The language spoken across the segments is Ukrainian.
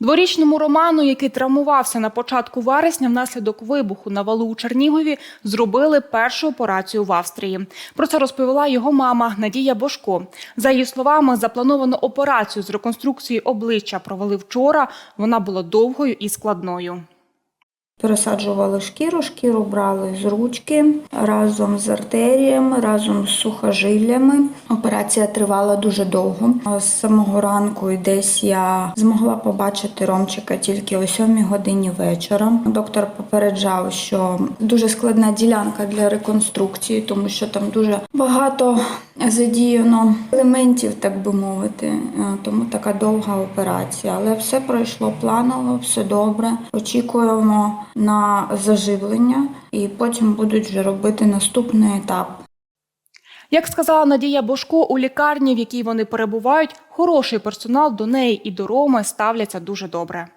Дворічному Роману, який травмувався на початку вересня внаслідок вибуху на валу у Чернігові, зробили першу операцію в Австрії. Про це розповіла його мама Надія Бошко. За її словами, заплановану операцію з реконструкції обличчя провели вчора. Вона була довгою і складною. Пересаджували шкіру, шкіру брали з ручки разом з артеріями, разом з сухожиллями. Операція тривала дуже довго. З самого ранку і десь я змогла побачити Ромчика тільки о 7 годині вечора. Доктор попереджав, що дуже складна ділянка для реконструкції, тому що там дуже багато задіяно елементів, так би мовити. Е, Тому така довга операція. Але все пройшло планово, все добре. Очікуємо на заживлення, і потім будуть вже робити наступний етап. Як сказала Надія Бошко, у лікарні, в якій вони перебувають, хороший персонал до неї і до Роми ставляться дуже добре.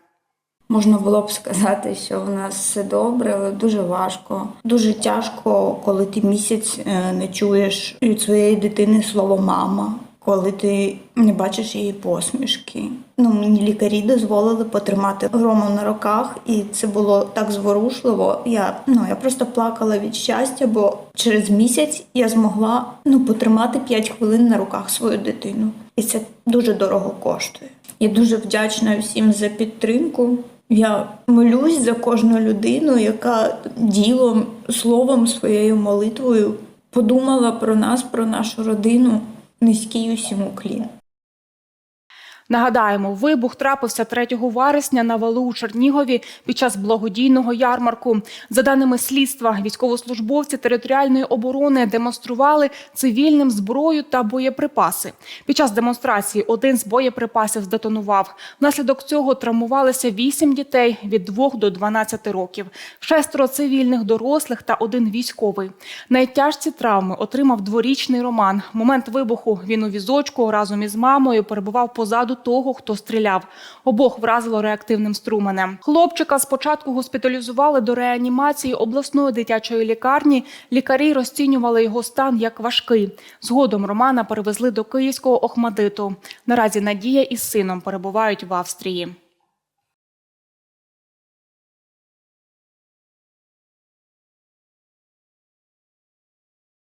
Можна було б сказати, що в нас все добре, але дуже важко. Дуже тяжко, коли ти місяць е, не чуєш від своєї дитини слово мама, коли ти не бачиш її посмішки. Ну, мені лікарі дозволили потримати Рому на руках, і це було так зворушливо. Я ну я просто плакала від щастя, бо через місяць я змогла ну потримати 5 хвилин на руках свою дитину, і це дуже дорого коштує. Я дуже вдячна всім за підтримку. Я молюсь за кожну людину, яка ділом, словом, своєю молитвою подумала про нас, про нашу родину. Низький усім уклін. Нагадаємо, вибух трапився 3 вересня на валу у Чернігові під час благодійного ярмарку. За даними слідства, військовослужбовці територіальної оборони демонстрували цивільним зброю та боєприпаси. Під час демонстрації один з боєприпасів здетонував. Внаслідок цього травмувалися вісім дітей від 2 до 12 років, шестеро цивільних дорослих та один військовий. Найтяжчі травми отримав дворічний Роман. Момент вибуху він у візочку разом із мамою перебував позаду того, хто стріляв. Обох вразило реактивним струменем. Хлопчика спочатку госпіталізували до реанімації обласної дитячої лікарні. Лікарі розцінювали його стан як важкий. Згодом Романа перевезли до київського Охмадиту. Наразі Надія із сином перебувають в Австрії.